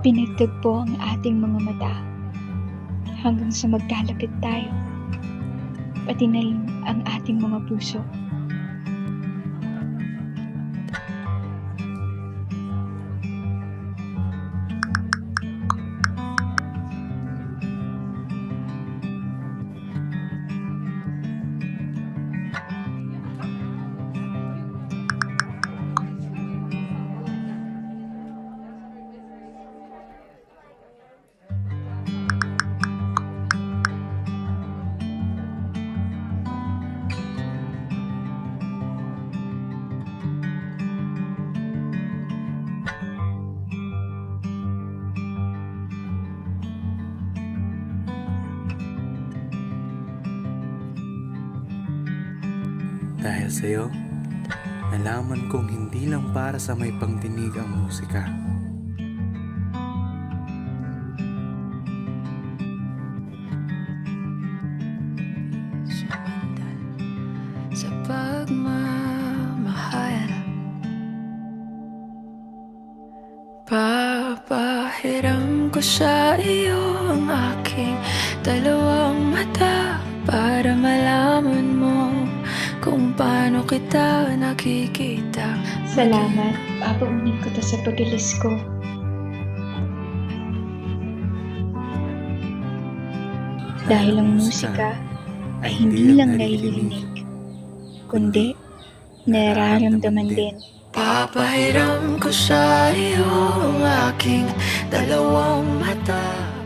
Pinagtagpo ang ating mga mata hanggang sa magkalapit tayo, pati na ang ating mga puso. Dahil sa'yo, nalaman kong hindi lang para sa may pangdinig ang musika. sa pagmamahal Papahiram ko sa iyo ang aking dalawang mata paano kita nakikita? Salamat, papaunin ko to sa pag-alis ko. Dahil ang musika ay hindi lang naririnig, kundi nararamdaman din. Papahiram ko sa iyo ang aking dalawang mata